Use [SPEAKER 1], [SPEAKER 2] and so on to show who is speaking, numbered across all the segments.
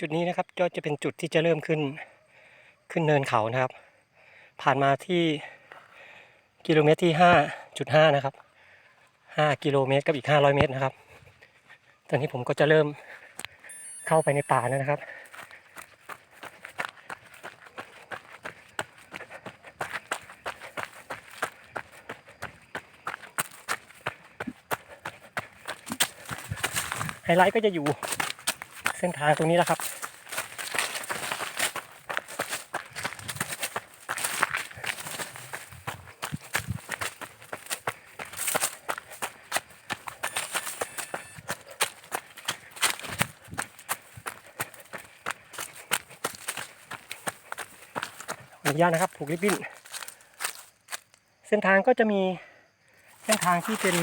[SPEAKER 1] จุดนี้นะครับก็จะเป็นจุดที่จะเริ่มขึ้นขึ้นเนินเขานะครับ ผ่านมาที่กิโลเมตรที่ห้าจุดห้านะครับห้ากิโลเมตรกับอีกห้าร้อยเมตรนะครับ ตอนนี้ผมก็จะเริ่มเข้าไปในป่าแล้วนะครับ ไฮไลท์ก็จะอยู่ เส้นทางตรงนี้แหละครับ อนุญาตนะครับผูกริบบิ้น เส้นทางก็จะมีเส้นทางที่เป็น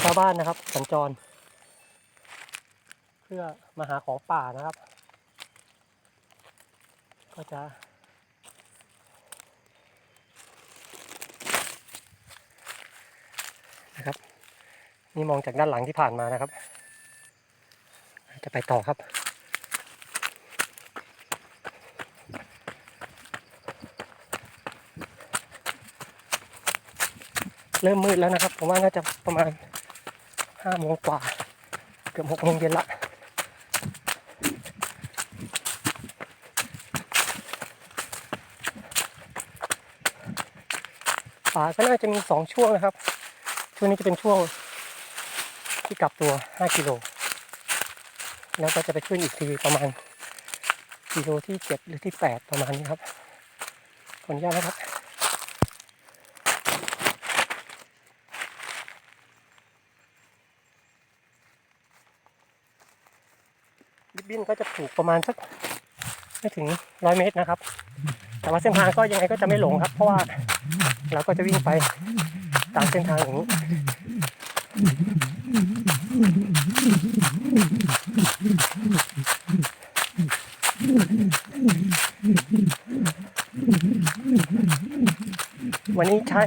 [SPEAKER 1] ชาวบ้านนะครับสัญจร พื่อมาหาของป่านะครับ ก็จะ นะครับ นี่มองจากด้านหลังที่ผ่านมานะครับ จะไปต่อครับเริ่มมืดแล้วนะครับ ผมว่าน่าจะประมาณห้าโมงกว่า เกือบหกโมงเย็นละาก็น่าจะมีสองช่วงนะครับ ช่วงนี้จะเป็นช่วงที่กลับตัว 5 กิโล แล้วก็จะไปขึ้นอีกทีประมาณกิโลที่ 7 หรือที่ 8 ประมาณนี้ครับ ขออนุญาตนะครับริบบิ้นก็จะผูกประมาณสักไม่ถึงร้อยเมตรนะครับ แต่ว่าเส้นทางก็ยังไงก็จะไม่หลงครับ เพราะว่า เราก็จะวิ่งไปตามเส้นทางอย่างนี้วันนี้ใช้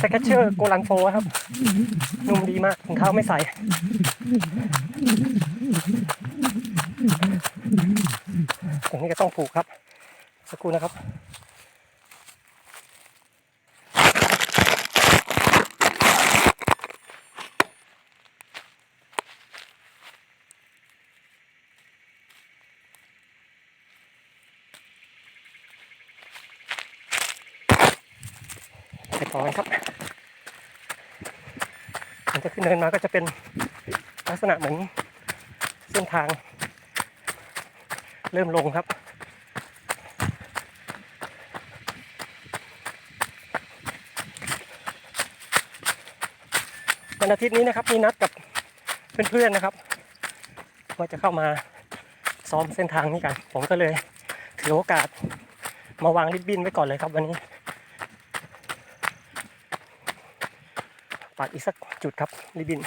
[SPEAKER 1] สเก็ตเชอร์โกลันโฟครับ นุ่มดีมากถุงเท้าไม่ใส่ตรงนี้ก็ต้องผูกครับ สักครู่นะครับ ไปต่อกันครับมันจะขึ้นเนินมาก็จะเป็นลักษณะเหมือนเส้นทาง เริ่มลงครับ วันอาทิตย์นี้นะครับมีนัดกับเพื่อนๆนะครับว่าจะเข้ามาซ้อมเส้นทางนี้กัน ผมก็เลยถือโอกาสมาวางริบบิ้นไว้ก่อนเลยครับวันนี้ปักอีกสักจุดครับริบบิ้น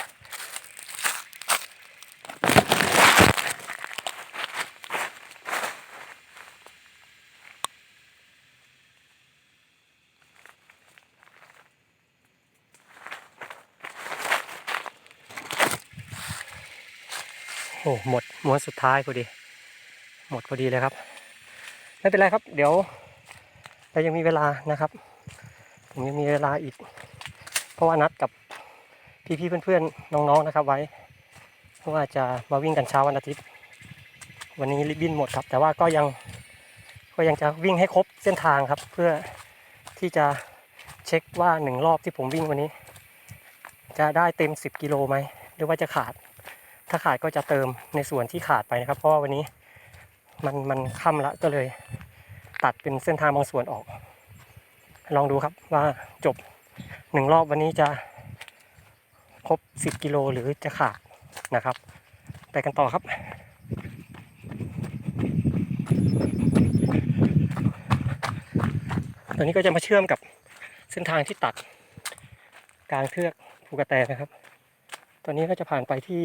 [SPEAKER 1] หมดม้วนสุดท้ายพอดี หมดพอดีเลยครับ ไม่เป็นไรครับ เดี๋ยวเรายังมีเวลานะครับ ผมยังมีเวลาอีก เพราะว่านัดกับพี่ๆเพื่อนๆน้องๆนะครับ ไว้ว่าจะมาวิ่งกันเช้าวันอาทิตย์ วันนี้ริบบิ้นหมดครับ แต่ว่าก็ยังก็ยังจะวิ่งให้ครบเส้นทางครับ เพื่อที่จะเช็คว่าหนึ่งรอบที่ผมวิ่งวันนี้ จะได้เต็ม 10 กิโลไหม หรือว่าจะขาด ถ้าขาดก็จะเติมในส่วนที่ขาดไปนะครับ เพราะว่าวันนี้มันมันค่ำละก็เลย ตัดเป็นเส้นทางบางส่วนออก ลองดูครับว่าจบหนึ่งรอบวันนี้จะครบ 10 กิโลหรือจะขาดนะครับ ไปกันต่อครับตอนนี้ก็จะมาเชื่อมกับเส้นทางที่ตัดกลางเทือกภูกระแตนะครับ ตอนนี้ก็จะผ่านไปที่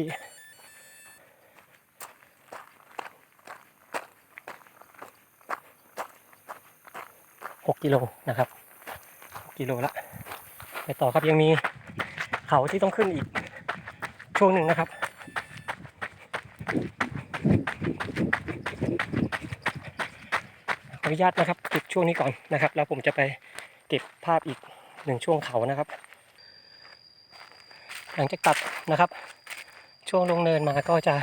[SPEAKER 1] 6กิโลนะครับ6กิโลละไปต่อครับยังมีเขาที่ต้องขึ้นอีกช่วงหนึ่งนะครับขออนุญาตนะครับเก็บช่วงนี้ก่อนนะครับ แล้วผมจะไปเก็บภาพอีกหนึ่งช่วงเขานะครับ หลังจากตัดนะครับ ช่วงลงเนินมาก็จะ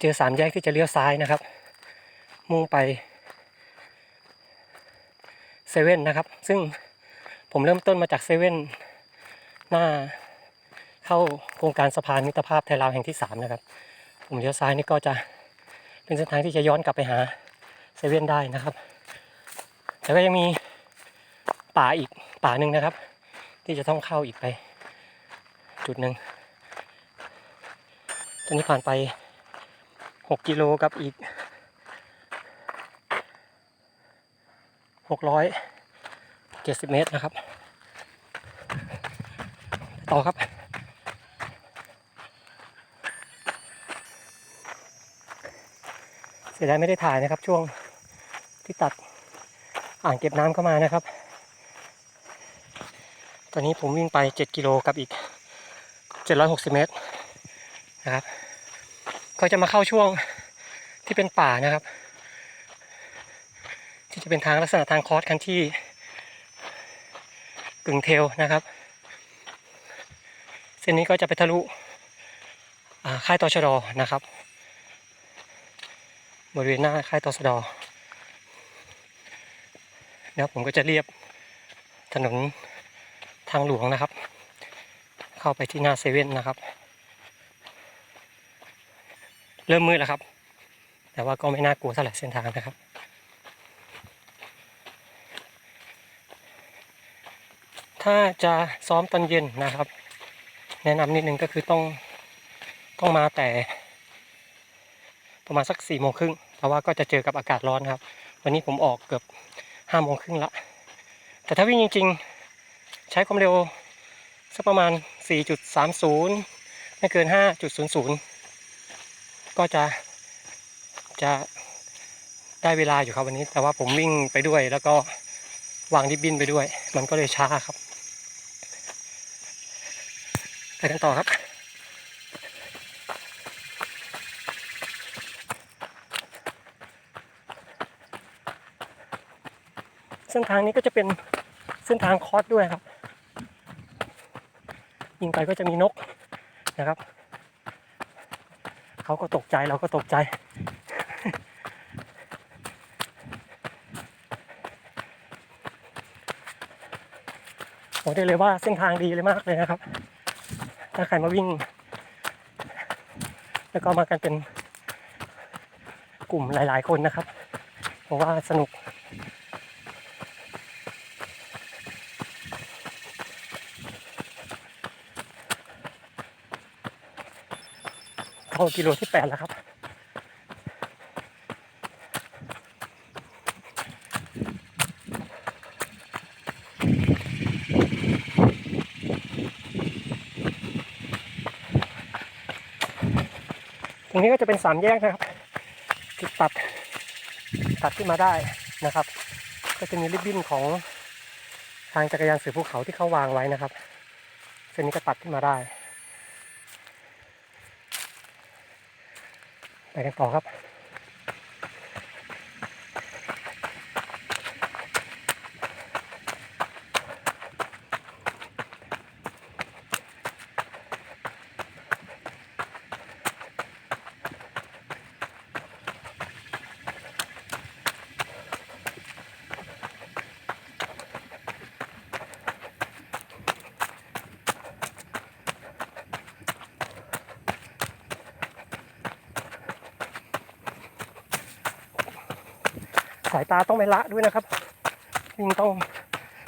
[SPEAKER 1] เจอสามแยกที่จะเลี้ยวซ้ายนะครับ มุ่งไป เซเว่นนะครับ ซึ่งผมเริ่มต้นมาจากเซเว่นหน้าเข้าโครงการสะพานมิตรภาพไทยลาวแห่งที่ 3 นะครับ ผมเลี้ยวซ้ายนี่ก็จะเป็นเส้นทางที่จะย้อนกลับไปหาเซเว่นได้นะครับ แต่ก็ยังมีป่าอีกป่าหนึ่งนะครับ ที่จะต้องเข้าอีกไป จุดหนึ่งตอนนี้ผ่านไป 6 กิโลกับอีก 670เมตรนะครับ ต่อครับ เสียดายไม่ได้ถ่ายนะครับ ช่วงที่ตัดอ่างเก็บน้ำเข้ามานะครับ ตอนนี้ผมวิ่งไป7กิโลกับอีก760เมตรนะครับ ก็จะมาเข้าช่วงที่เป็นป่านะครับ จะเป็นทางลักษณะทางคอร์สคันที่กึ่งเทลนะครับ เส้นนี้ก็จะไปทะลุค่ายตชดนะครับ บริเวณหน้าค่ายตชดแล้วผมก็จะเรียบถนนทางหลวงนะครับ เข้าไปที่หน้าเซเว่นนะครับ เริ่มมืดแล้วครับ แต่ว่าก็ไม่น่ากลัวเท่าไหร่เส้นทางนะครับ ถ้าจะซ้อมตอนเย็นนะครับ แนะนำนิดนึงก็คือต้องต้องมาแต่ ประมาณสักสี่โมงครึ่งเพราะว่าก็จะเจอกับอากาศร้อนครับ วันนี้ผมออกเกือบห้าโมงครึ่งละ แต่ถ้าวิ่งจริง ๆ ใช้ความเร็วสักประมาณ 4.30 ไม่เกิน 5.00 ก็จะจะได้เวลาอยู่ครับวันนี้ แต่ว่าผมวิ่งไปด้วยแล้วก็วางริบบินไปด้วย มันก็เลยช้าครับ ไปกันต่อครับเส้นทางนี้ก็จะเป็นเส้นทางคอร์สด้วยครับ ยิงไปก็จะมีนกนะครับ เขาก็ตกใจเราก็ตกใจบอกได้เลยว่าเส้นทางดีเลยมากเลยนะครับ ถ้าใครมาวิ่ง แล้วก็มากันเป็นกลุ่มหลาย ๆ คนนะครับผมว่าสนุก เข้ากิโลที่แปดแล้วครับ รงนี้ก็จะเป็นสามแยกนะครับที่ตัดตัดขึ้นมาได้นะครับ ก็จะมีริบบิ้นของทางจักรยานเสือภูเขาที่เขาวางไว้นะครับเส้นนี้ก็ตัดขึ้นมาได้ ไปกันต่อครับายตาต้องไม่ละด้วยนะครับ วิ่งต้อง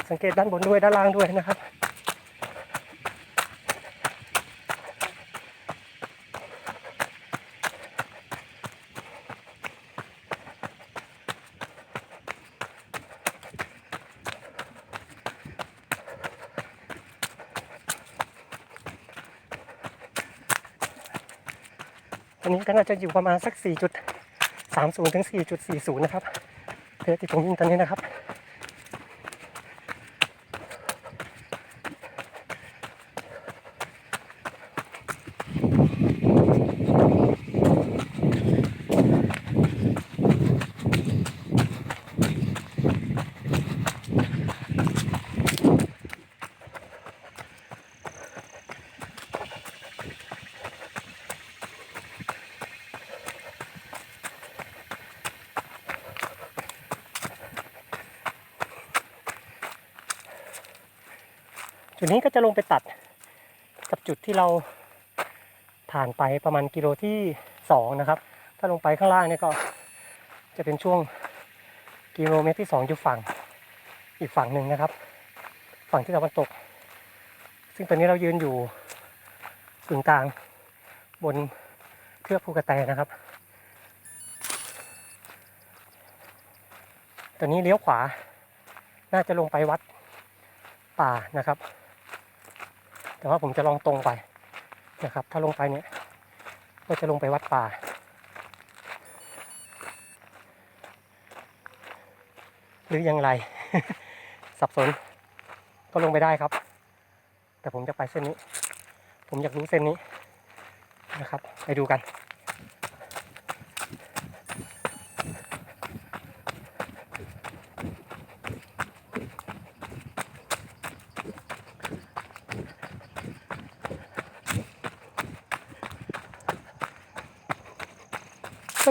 [SPEAKER 1] สังเกตด้านบนด้วยด้านล่างด้วยนะครับอันนี้ก็น่าจะอยู่ประมาณสัก 4.30 ถึง 4.40 นะครับ เพจที่ผมวิ่งตอนนี้นะครับ จุดนี้ก็จะลงไปตัดกับจุดที่เราผ่านไปประมาณกิโลที่สองนะครับ ถ้าลงไปข้างล่างเนี่ยก็จะเป็นช่วงกิโลเมตรที่สองอยู่ฝั่งอีกฝั่งหนึ่งนะครับ ฝั่งที่ตะวันตก ซึ่งตอนนี้เรายืนอยู่กึ่งกลางบนเทือกภูกระแตนะครับ ตอนนี้เลี้ยวขวาน่าจะลงไปวัดป่านะครับ แต่ว่าผมจะลองตรงไปนะครับ ถ้าลงไปเนี่ย ก็จะลงไปวัดป่า หรือยังไร สับสน ก็ลงไปได้ครับ แต่ผมจะไปเส้นนี้ ผมอยากรู้เส้นนี้นะครับ ไปดูกัน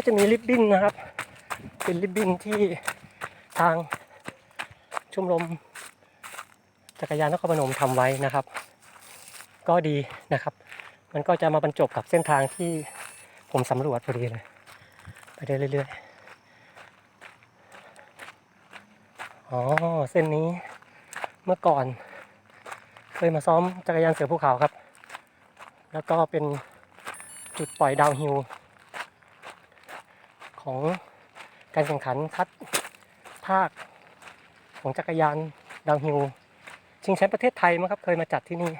[SPEAKER 1] ก็จะมีริบบิ้นนะครับ เป็นริบบิ้นที่ทางชมรมจักรยานนครพนมทำไว้นะครับ ก็ดีนะครับ มันก็จะมาบรรจบกับเส้นทางที่ผมสำรวจพอดีเลย ไปได้เรื่อยๆ อ๋อ เส้นนี้เมื่อก่อน เคยมาซ้อมจักรยานเสือภูเขาครับ แล้วก็เป็นจุดปล่อยดาวฮิล ของการแข่งขันคัดภาคของจักรยานดาวฮิลชิงแชมป์ประเทศไทยมั้งครับเคยมาจัดที่นี่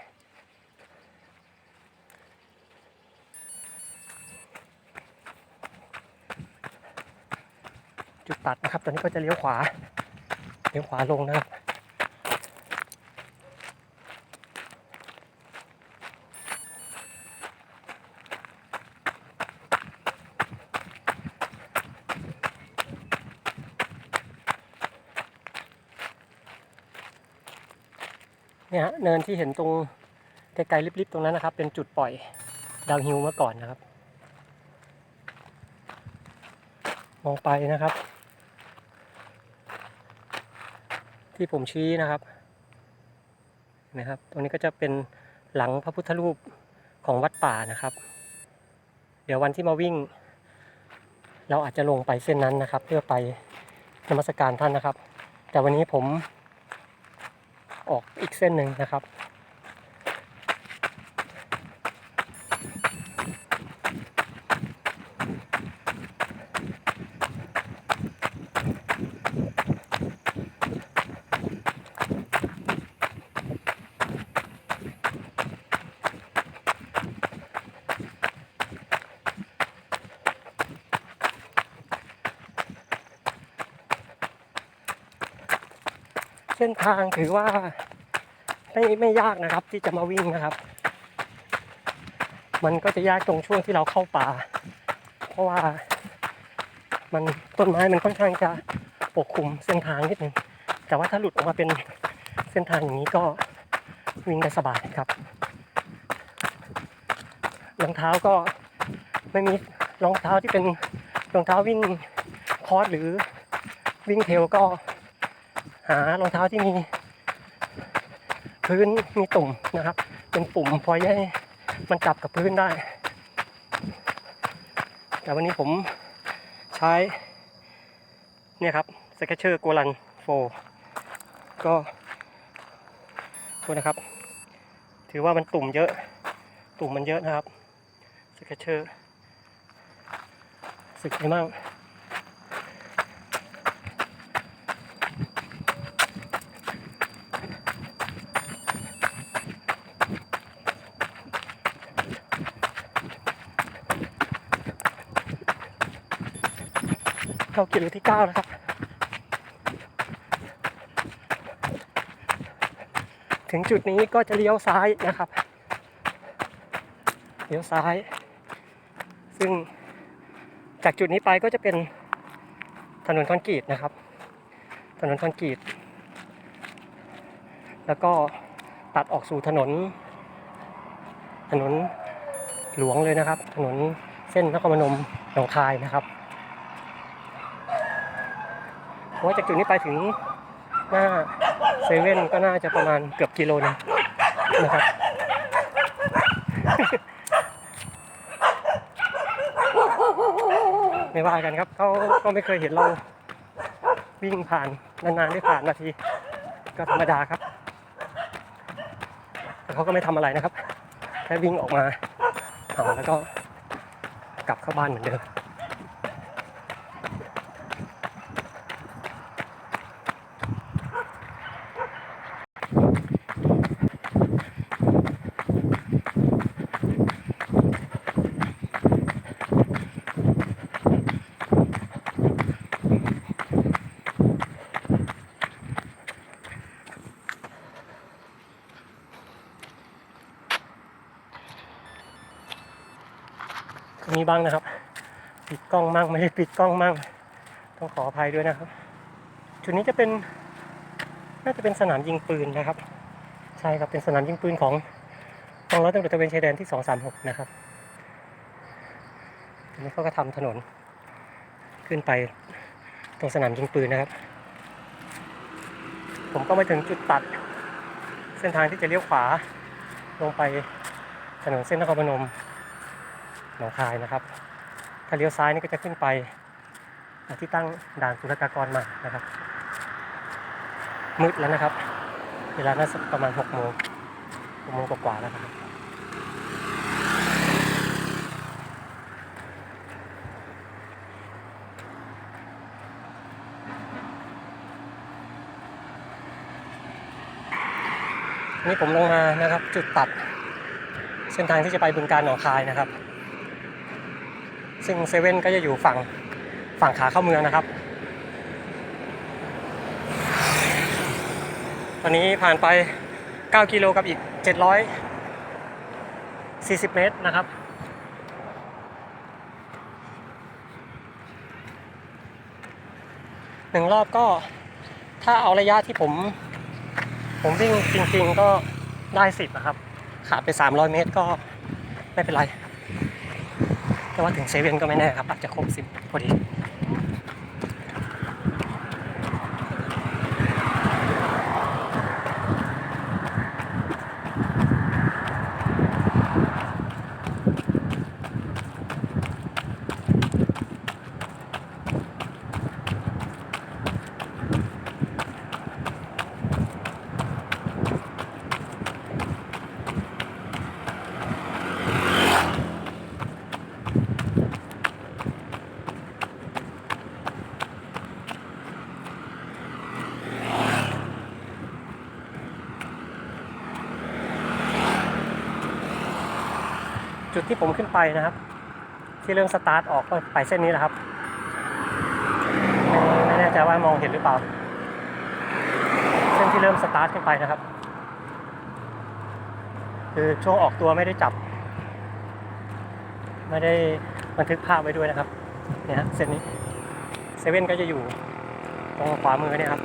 [SPEAKER 1] จุดตัดนะครับ ตอนนี้ก็จะเลี้ยวขวา เลี้ยวขวาลงนะครับ เนี่ยฮะเนินที่เห็นตรงไกลๆลิบๆตรงนั้นนะครับ เป็นจุดปล่อยดาวฮิลเมื่อก่อนนะครับ มองไปนะครับ ที่ผมชี้นะครับนะครับ ตรงนี้ก็จะเป็นหลังพระพุทธรูปของวัดป่านะครับ เดี๋ยววันที่มาวิ่ง เราอาจจะลงไปเส้นนั้นนะครับ เพื่อไปนมัสการท่านนะครับ แต่วันนี้ผม ออกอีกเส้นหนึ่งนะครับ เส้นทางถือว่าไม่ไม่ยากนะครับ ที่จะมาวิ่งนะครับ มันก็จะยากตรงช่วงที่เราเข้าป่า เพราะว่ามันต้นไม้มันค่อนข้างจะปกคลุมเส้นทางนิดนึงแต่ว่าถ้าหลุดออกมาเป็นเส้นทางอย่างนี้ก็วิ่งได้สบายครับรองเท้าก็ไม่มีรองเท้าที่เป็นรองเท้าวิ่งคอร์สหรือวิ่งเทลก็ หารองเท้าที่มีพื้นมีตุ่มนะครับ เป็นปุ่มพอให้มันจับกับพื้นได้ แต่วันนี้ผมใช้เนี่ยครับสเกเชอร์โกลันโฟก็โทษนะครับ ถือว่ามันตุ่มเยอะ ตุ่มมันเยอะนะครับสเกเชอร์สึกไปมั่ง เข้ากิโลที่เก้าแล้วครับ ถึงจุดนี้ก็จะเลี้ยวซ้ายนะครับ เลี้ยวซ้าย ซึ่งจากจุดนี้ไปก็จะเป็นถนนคอนกรีตนะครับ ถนนคอนกรีต แล้วก็ตัดออกสู่ถนน ถนนหลวงเลยนะครับ ถนนเส้นนครพนมหนองคายนะครับ พราะว่าจากจุดนี้ไปถึงหน้าเซเว่นก็น่าจะประมาณเกือบกิโลนึงนะครับไม่ว่ากันครับเขาก็ไม่เคยเห็นเราวิ่งผ่านนานๆได้ผ่านนาที ก็ธรรมดาครับแต่เขาก็ไม่ทำอะไรนะครับ แค่วิ่งออกมาเห่าแล้วก็กลับเข้าบ้านเหมือนเดิม ก็มีบ้างนะครับ ปิดกล้องมั่งไม่ได้ปิดกล้องมั่งต้องขออภัยด้วยนะครับ จุดนี้จะเป็นน่าจะเป็นสนามยิงปืนนะครับ ใช่ครับเป็นสนามยิงปืนของกองร้อยตำรวจตระเวนชายแดนที่ 236 นะครับทีนี้เขาก็ทำถนนขึ้นไปตรงสนามยิงปืนนะครับ ผมก็มาถึงจุดตัดเส้นทางที่จะเลี้ยวขวาลงไปถนนเส้นนครพนม หนองคายนะครับ ถ้าเลี้ยวซ้ายนี่ก็จะขึ้นไปที่ตั้งด่านสุลกากรใหม่นะครับ มืดแล้วนะครับ เวลาน่าสักประมาณ6โมง6โมงกว่าๆแล้วครับนี่ผมลงมานะครับ จุดตัดเส้นทางที่จะไปบึงการหนองคายนะครับ ซึ่งเซเว่นก็จะอยู่ฝั่งฝั่งขาเข้าเมืองนะครับ ตอนนี้ผ่านไป 9 กิโลกับอีก 740 เมตรนะครับหนึ่งรอบก็ถ้าเอาระยะที่ผม ผมวิ่งจริงๆก็ได้10นะครับ ขาดไป 300 เมตรก็ไม่เป็นไร แต่ว่าถึงเซเว่นก็ไม่แน่ครับอาจจะครบสิบพอดี จุดที่ผมขึ้นไปนะครับ ที่เรื่องสตาร์ทออกก็ไปเส้นนี้แหละครับไม่แน่ใจว่ามองเห็นหรือเปล่า เส้นที่เริ่มสตาร์ทขึ้นไปนะครับ คือช่วงออกตัวไม่ได้จับ ไม่ได้บันทึกภาพไว้ด้วยนะครับเนี่ยเส้นนี้เซเว่นก็จะอยู่ตรงขวามือเนี่ยครับ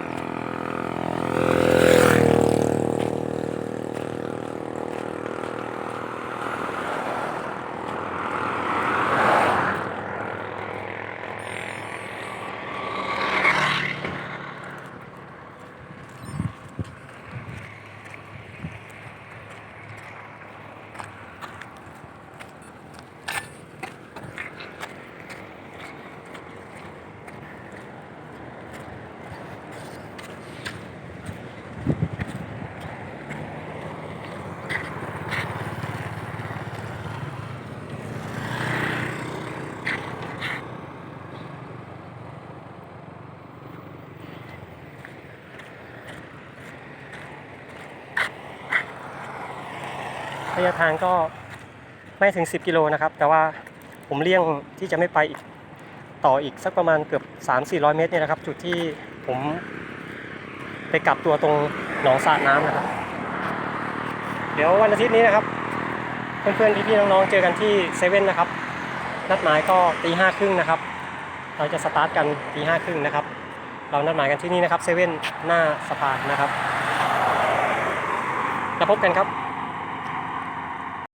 [SPEAKER 1] ระยะทางก็ไม่ถึง 10 กิโลนะครับ แต่ว่าผมเลี่ยงที่จะไม่ไปอีกต่ออีกสักประมาณเกือบ 3-400 เมตรเนี่ยนะครับ จุดที่ผมไปกลับตัวตรงหนองสาดน้ำนะครับ เดี๋ยววันอาทิตย์นี้นะครับ เพื่อนๆพี่ๆน้องๆเจอกันที่เซเว่นนะครับ นัดหมายก็ตีห้าครึ่งนะครับ เราจะสตาร์ทกันตีห้าครึ่งนะครับ เรานัดหมายกันที่นี่นะครับเซเว่นหน้าสะพานนะครับ แล้วพบกันครับ